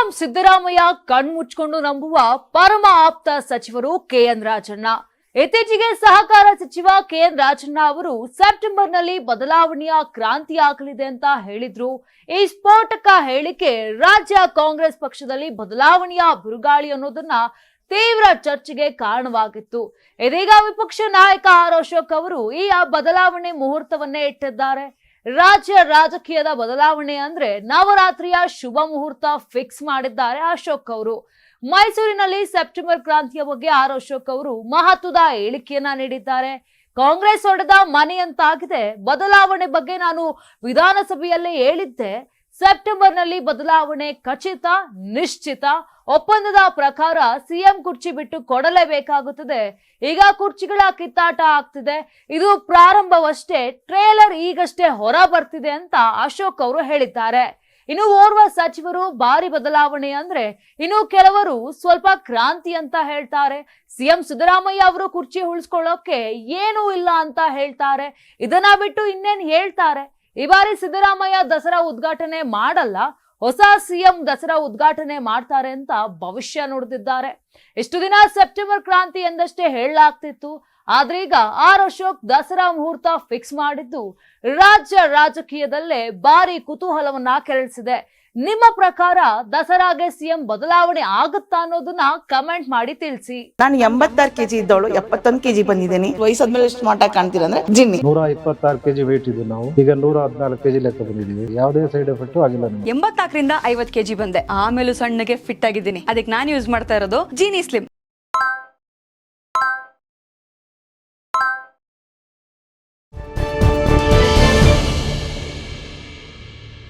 CM Siddaramaiah ಕಣ್ಮುಚ್ಕೊಂಡು ನಂಬುವ ಪರಮ ಆಪ್ತ ಸಚಿವರು ಕೆಎನ್ ರಾಜಣ್ಣ. ಇತ್ತೀಚೆಗೆ ಸಹಕಾರ ಸಚಿವ ಕೆಎನ್ ರಾಜಣ್ಣ ಅವರು ಸೆಪ್ಟೆಂಬರ್ನಲ್ಲಿ ಬದಲಾವಣೆಯ ಕ್ರಾಂತಿ ಆಗಲಿದೆ ಅಂತ ಹೇಳಿದ್ರು. ಈ ಸ್ಫೋಟಕ ಹೇಳಿಕೆ ರಾಜ್ಯ ಕಾಂಗ್ರೆಸ್ ಪಕ್ಷದಲ್ಲಿ ಬದಲಾವಣೆಯ ಬಿರುಗಾಳಿ ಅನ್ನೋದನ್ನ ತೀವ್ರ ಚರ್ಚೆಗೆ ಕಾರಣವಾಗಿತ್ತು. ಇದೀಗ ವಿಪಕ್ಷ ನಾಯಕ ಆರ್ ಅಶೋಕ್ ಅವರು ಈ ಬದಲಾವಣೆ ಮುಹೂರ್ತವನ್ನೇ ಇಟ್ಟಿದ್ದಾರೆ. ರಾಜ್ಯ ರಾಜಕೀಯದ ಬದಲಾವಣೆ ಅಂದ್ರೆ ನವರಾತ್ರಿಯ ಶುಭ ಮುಹೂರ್ತ ಫಿಕ್ಸ್ ಮಾಡಿದ್ದಾರೆ ಅಶೋಕ್ ಅವರು. ಮೈಸೂರಿನಲ್ಲಿ ಸೆಪ್ಟೆಂಬರ್ ಕ್ರಾಂತಿಯ ಬಗ್ಗೆ ಆರ್ ಅಶೋಕ್ ಅವರು ಮಹತ್ವದ ಹೇಳಿಕೆಯನ್ನ ನೀಡಿದ್ದಾರೆ. ಕಾಂಗ್ರೆಸ್ ಹೊಡೆದ ಮನೆಯಂತಾಗಿದೆ ಬದಲಾವಣೆ ಬಗ್ಗೆ ನಾನು ವಿಧಾನಸಭೆಯಲ್ಲಿ ಹೇಳಿದ್ದೆ. ಸೆಪ್ಟೆಂಬರ್ನಲ್ಲಿ ಬದಲಾವಣೆ ಖಚಿತ, ನಿಶ್ಚಿತ. ಒಪ್ಪಂದದ ಪ್ರಕಾರ ಸಿಎಂ ಕುರ್ಚಿ ಬಿಟ್ಟು ಕೊಡಲೇಬೇಕಾಗುತ್ತದೆ. ಈಗ ಕುರ್ಚಿಗಳ ಕಿತ್ತಾಟ ಆಗ್ತಿದೆ. ಇದು ಪ್ರಾರಂಭವಷ್ಟೇ, ಟ್ರೇಲರ್ ಈಗಷ್ಟೇ ಹೊರ ಬರ್ತಿದೆ ಅಂತ ಅಶೋಕ್ ಅವರು ಹೇಳಿದ್ದಾರೆ. ಇನ್ನು ಓರ್ವ ಸಚಿವರು ಭಾರಿ ಬದಲಾವಣೆ ಅಂದ್ರೆ ಇನ್ನು ಕೆಲವರು ಸ್ವಲ್ಪ ಕ್ರಾಂತಿ ಅಂತ ಹೇಳ್ತಾರೆ. ಸಿಎಂ ಸಿದ್ದರಾಮಯ್ಯ ಅವರು ಕುರ್ಚಿ ಉಳಿಸ್ಕೊಳ್ಳೋಕೆ ಏನೂ ಇಲ್ಲ ಅಂತ ಹೇಳ್ತಾರೆ. ಇದನ್ನ ಬಿಟ್ಟು ಇನ್ನೇನು ಹೇಳ್ತಾರೆ? ಈ ಬಾರಿ ಸಿದ್ದರಾಮಯ್ಯ ದಸರಾ ಉದ್ಘಾಟನೆ ಮಾಡಲ್ಲ. ಹೊಸ ಸಿಎಂ ದಸರಾ ಉದ್ಘಾಟನೆ ಮಾಡ್ತಾರೆ ಅಂತ ಭವಿಷ್ಯ ನುಡಿದಿದ್ದಾರೆ. ಇಷ್ಟು ದಿನ ಸೆಪ್ಟೆಂಬರ್ ಕ್ರಾಂತಿ ಎಂದಷ್ಟೇ ಹೇಳಲಾಗ್ತಿತ್ತು. ಆದ್ರೀಗ ಆರ್ ಅಶೋಕ್ ದಸರಾ ಮುಹೂರ್ತ ಫಿಕ್ಸ್ ಮಾಡಿದ್ದು ರಾಜ್ಯ ರಾಜಕೀಯದಲ್ಲೇ ಭಾರಿ ಕುತೂಹಲವನ್ನ ಕೆರಳಿಸಿದೆ. ನಿಮ್ಮ ಪ್ರಕಾರ ದಸರಾಗೆ ಸಿಎಂ ಬದಲಾವಣೆ ಆಗುತ್ತಾ ಅನ್ನೋದನ್ನ ಕಮೆಂಟ್ ಮಾಡಿ ತಿಳಿಸಿ. ನಾನು ಎಂಬತ್ತಾರು ಕೆಜಿ ಇದ್ದವಳು ಎಪ್ಪತ್ತೊಂದು ಕೆಜಿ ಬಂದಿದ್ದೀನಿ. ವಯಸ್ಸಾದ್ಮೇಲೆ ಎಷ್ಟು ಮಾಟ ಕಾಣ್ತೀರ ಅಂದ್ರೆ ಜಿನ್ನಿ. ನೂರ ಇಪ್ಪತ್ತಾರು ಕೆಜಿ ವೇಟ್ ಇದ್ದು ನಾವು. ಈಗ ನೂರ ಹದಿನಾಲ್ಕು ಕೆಜಿ ಲೆಕ್ಕ ಬಂದಿದ್ದೀವಿ. ಯಾವುದೇ ಸೈಡ್ ಎಫೆಕ್ಟ್ ಆಗಿಲ್ಲ ಎಂಬತ್ನಾಲ್ಕರಿಂದ ಐವತ್ ಕೆಜಿ ಬಂದೆ. ಆಮೇಲೂ ಸಣ್ಣಗೆ ಫಿಟ್ ಆಗಿದ್ದೀನಿ. ಅದಕ್ಕೆ ನಾನು ಯೂಸ್ ಮಾಡ್ತಾ ಇರೋದು ಜೀನಿ ಸ್ಲಿಮ್